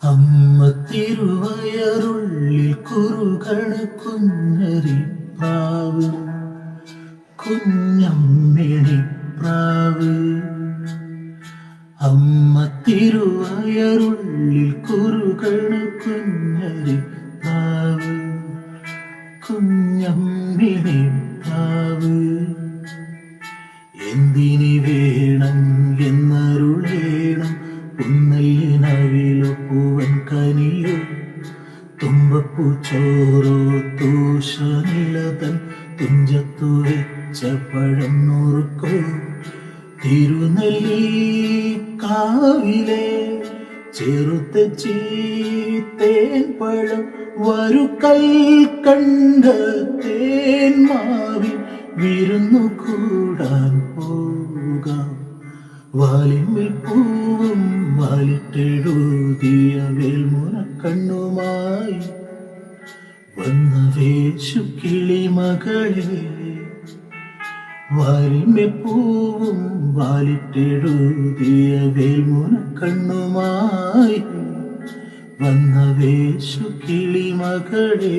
അമ്മ തിരുവയറുള്ളിൽ കുറുകണ കുഞ്ഞരി പ്രാവ് കുഞ്ഞമ്മിണി പ്രാവ് അമ്മ തിരുവയറുള്ളിൽ കുറുകണ കുഞ്ഞരി പ്രാവ് കുഞ്ഞമ്മിണി പ്രാവ് വേണം എന്നരുളേണം കനിയോ തുമ്പപ്പൂ ചോറോ തൂഷനിലതൻ തുഞ്ചത്തു വെച്ച പഴം നുറുക്കോ തിരുനെല്ലി കാവിലെ ചെറുത്ത ചീത്തേൻ പഴം വരുക്കൽ കണ്ട തേൻ മാവി വിരുന്നു കൂടാൻ പോകാം. വാലിമ്പിൽ പൂവും വാലിട്ടെഴുതിയ കണ്ണുമായി വന്ന വേശു കിളി മകളെ വാലിമ്പിൽ പൂവും വാലിട്ടെഴുതിയ വേൽമുന കണ്ണുമായി വന്ന വേശു കിളി മകളെ